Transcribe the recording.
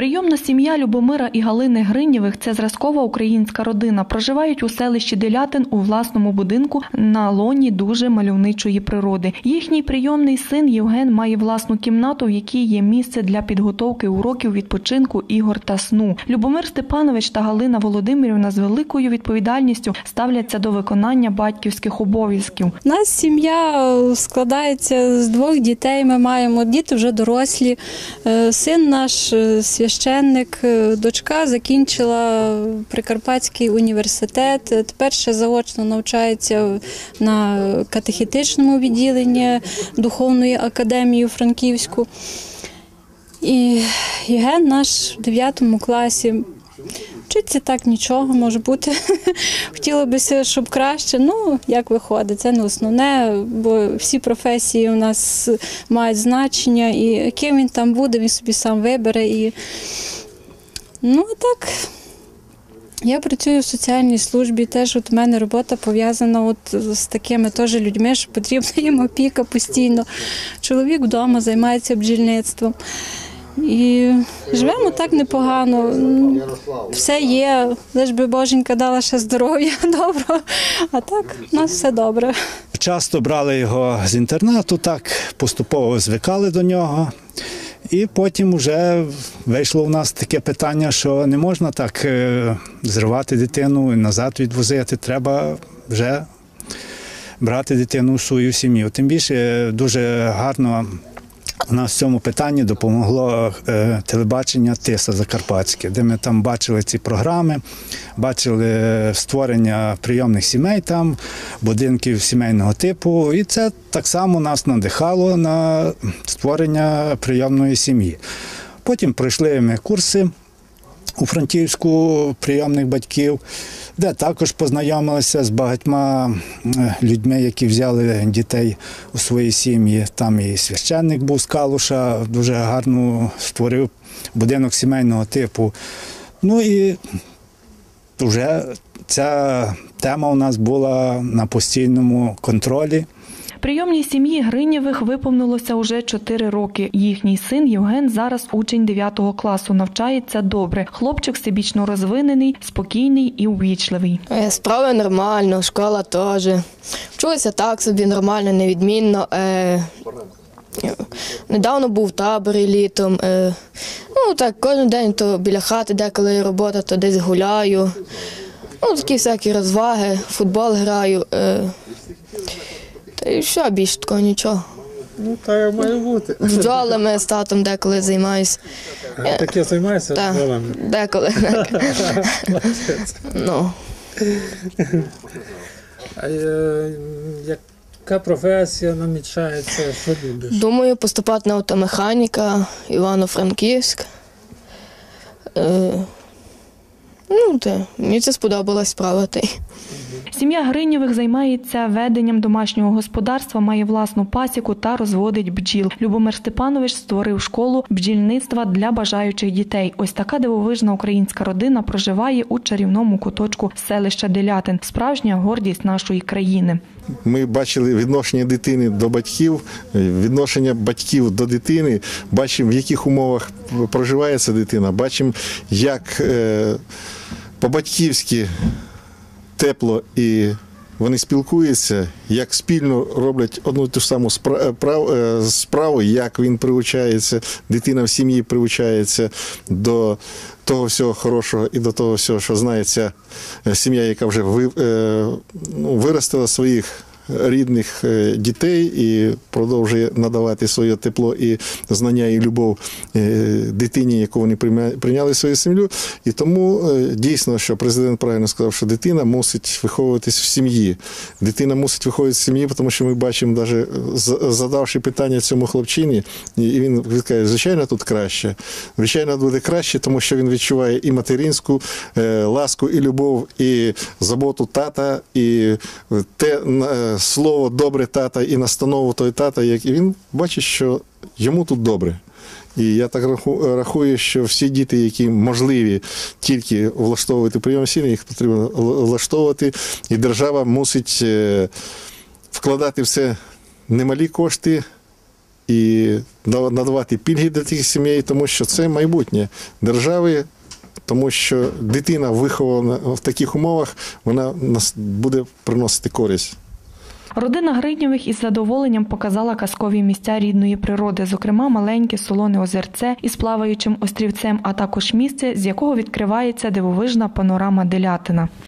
Прийомна сім'я Любомира і Галини Гринєвих це зразкова українська родина. Проживають у селищі Делятин у власному будинку на лоні дуже мальовничої природи. Їхній прийомний син Євген має власну кімнату, в якій є місце для підготовки уроків відпочинку, ігор та сну. Любомир Степанович та Галина Володимирівна з великою відповідальністю ставляться до виконання батьківських обов'язків. У нас сім'я е, складається з двох дітей. Ми маємо діти вже дорослі. Е, Син наш е, священник, е, дочка закінчила Прикарпатський університет. Тепер ще заочно навчається на катехітичному відділенні Духовної академії Франківську. І Єген наш в 9 класі. Вчиться так нічого може бути. Хотілося б, щоб краще. Ну, як виходить, це не основне, бо всі професії у нас мають значення, і яким він там буде, він собі сам вибере. І... Ну, так. Я працюю в соціальній службі, теж от у мене робота пов'язана от з такими теж людьми, що потрібна їм опіка постійно. Чоловік вдома займається бджільництвом. І живемо так непогано. Все є, лиш би Боженька дала ще здоров'я доброго, а так у нас все добре. Часто брали його з інтернату, так поступово звикали до нього. І потім вже вийшло в нас таке питання, що не можна так е, зривати дитину і назад відвозити. Треба вже брати дитину в свою сім'ю. Тим більше е, дуже гарно нас в цьому питанні допомогло е, телебачення Тиса Закарпатське, де ми там бачили ці програми, бачили створення прийомних сімей там, будинків сімейного типу. І це так само нас надихало на створення прийомної сім'ї. Потім пройшли ми курси у Франківську прийомних батьків, де також познайомилися з багатьма людьми, які взяли дітей у свої сім'ї. Там і священник був з Калуша, дуже гарно створив будинок сімейного типу. Ну і вже ця тема у нас була на постійному контролі. Прийомній сім'ї Гринєвих виповнилося уже 4 роки. Їхній син Євген зараз учень 9 класу, навчається добре. Хлопчик всебічно розвинений, спокійний і увічливий. Е, Справи нормально, школа теж. Вчилися так собі нормально, невідмінно. Е, недавно був в таборі літом. Е, ну так, кожен день то біля хати, деколи робота, то десь гуляю. Ну, такі всякі розваги, футбол граю. Та й що більше такого нічого. Ну, так як має бути. Бджолами з татом деколи займаюся. Таке займаєшся Так, бджолами? деколи. ну. А е, яка професія намічається? Що любиш? Думаю, поступати на автомеханіка, Івано-Франківськ. Е, ну, те, мені це сподобалась справа. та й. Сім'я Гринєвих займається веденням домашнього господарства, має власну пасіку та розводить бджіл. Любомир Степанович створив школу бджільництва для бажаючих дітей. Ось така дивовижна українська родина проживає у чарівному куточку селища Делятин. Справжня гордість нашої країни. Ми бачили відношення дитини до батьків, відношення батьків до дитини, бачимо, в яких умовах проживає ця дитина, бачимо, як е, по-батьківськи тепло і вони спілкуються, як спільно роблять одну ту саму прав- е, справу, як він привчається, дитина в сім'ї приучається до того всього хорошого і до того всього, що знає ця е, сім'я, яка вже е, ну, виростила своїх рідних е, дітей і продовжує надавати своє тепло і знання і любов е, дитині, яку вони прийняли в свою сім'ю. І тому е, дійсно, що президент правильно сказав, що дитина мусить виховуватись в сім'ї. Дитина мусить виходити в сім'ї, тому що ми бачимо, навіть задавши питання цьому хлопчині, і він відкаже, звичайно, тут краще. Звичайно, буде краще, тому що він відчуває і материнську ласку, і любов, і заботу тата, і те слово добре тата, і настанову той тата, як і він бачить, що йому тут добре. І я так рахую, що всі діти, які можливі тільки влаштовувати прийом сім'ї, їх потрібно влаштовувати, і держава мусить е, вкладати в це немалі кошти і надавати пільги для тих сімей, тому що це майбутнє держави. Тому що дитина вихована в таких умовах, вона нас буде приносити користь. Родина Гриднєвих із задоволенням показала казкові місця рідної природи, зокрема маленьке солоне озерце із плаваючим острівцем, а також місце, з якого відкривається дивовижна панорама Делятина.